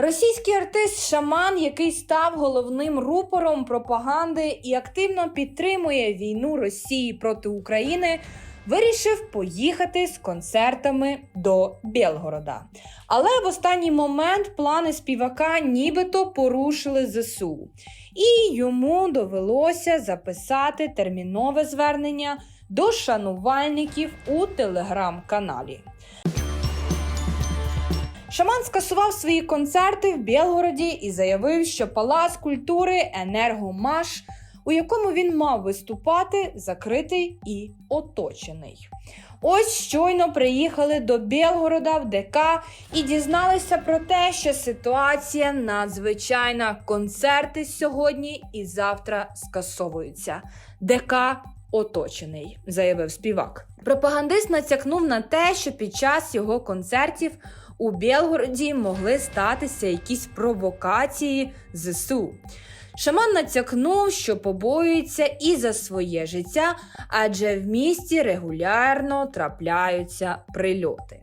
Російський артист Шаман, який став головним рупором пропаганди і активно підтримує війну Росії проти України, вирішив поїхати з концертами до Білгорода. Але в останній момент плани співака нібито порушили ЗСУ, і йому довелося записати термінове звернення до шанувальників у телеграм-каналі. Шаман скасував свої концерти в Білгороді і заявив, що Палац культури Енергомаш, у якому він мав виступати, закритий і оточений. Ось щойно приїхали до Білгорода в ДК і дізналися про те, що ситуація надзвичайна. Концерти сьогодні і завтра скасовуються. ДК оточений, заявив співак. Пропагандист натякнув на те, що під час його концертів у Білгороді могли статися якісь провокації ЗСУ. Шаман натякнув, що побоюється і за своє життя, адже в місті регулярно трапляються прильоти.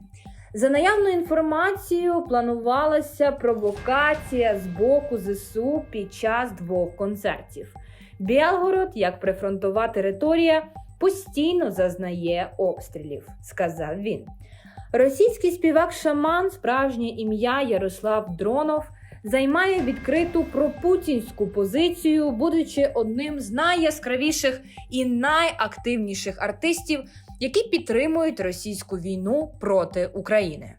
За наявною інформацією, планувалася провокація з боку ЗСУ під час двох концертів. Білгород, як прифронтова територія, постійно зазнає обстрілів, сказав він. Російський співак Шаман, справжнє ім'я Ярослав Дронов, займає відкриту пропутінську позицію, будучи одним з найяскравіших і найактивніших артистів, які підтримують російську війну проти України.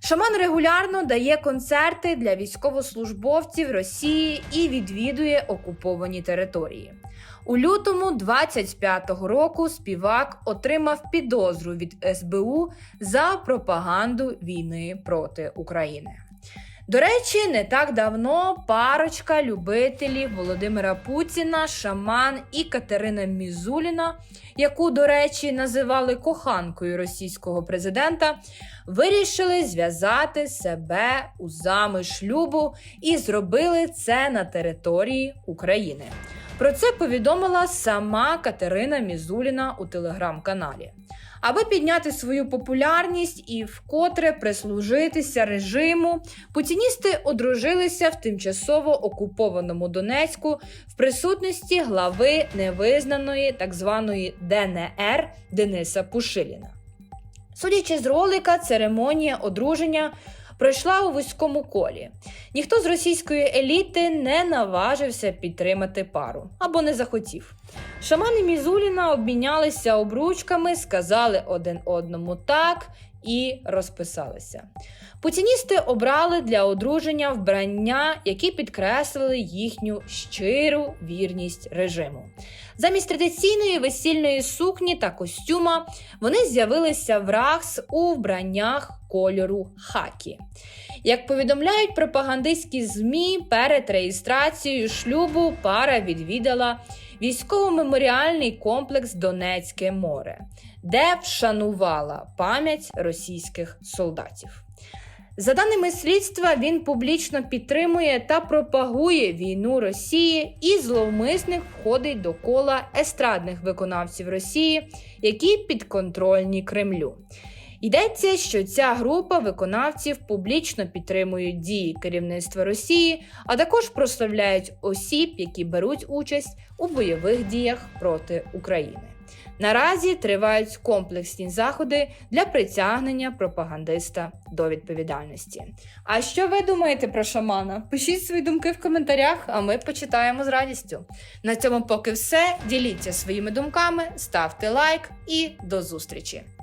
Шаман регулярно дає концерти для військовослужбовців Росії і відвідує окуповані території. У лютому 25-го року співак отримав підозру від СБУ за пропаганду війни проти України. До речі, не так давно парочка любителів Володимира Путіна, Шаман і Катерина Мізуліна, яку, до речі, називали коханкою російського президента, вирішили зв'язати себе узами шлюбу і зробили це на території України. Про це повідомила сама Катерина Мізуліна у телеграм-каналі. Аби підняти свою популярність і вкотре прислужитися режиму, путіністи одружилися в тимчасово окупованому Донецьку в присутності глави невизнаної так званої ДНР Дениса Пушиліна. Судячи з ролика, церемонія одруження пройшла у вузькому колі. Ніхто з російської еліти не наважився підтримати пару або не захотів. Шамани Мізуліна обмінялися обручками, сказали один одному так і розписалися. Путіністи обрали для одруження вбрання, які підкреслили їхню щиру вірність режиму. Замість традиційної весільної сукні та костюма вони з'явилися в РАХС у вбраннях кольору хакі. Як повідомляють пропагандистські ЗМІ, перед реєстрацією шлюбу пара відвідала військово-меморіальний комплекс Донецьке море, де вшанувала пам'ять російських солдатів. За даними слідства, він публічно підтримує та пропагує війну Росії, і зловмисник входить до кола естрадних виконавців Росії, які підконтрольні Кремлю. Йдеться, що ця група виконавців публічно підтримують дії керівництва Росії, а також прославляють осіб, які беруть участь у бойових діях проти України. Наразі тривають комплексні заходи для притягнення пропагандиста до відповідальності. А що ви думаєте про шамана? Пишіть свої думки в коментарях, а ми почитаємо з радістю. На цьому поки все. Діліться своїми думками, ставте лайк і до зустрічі!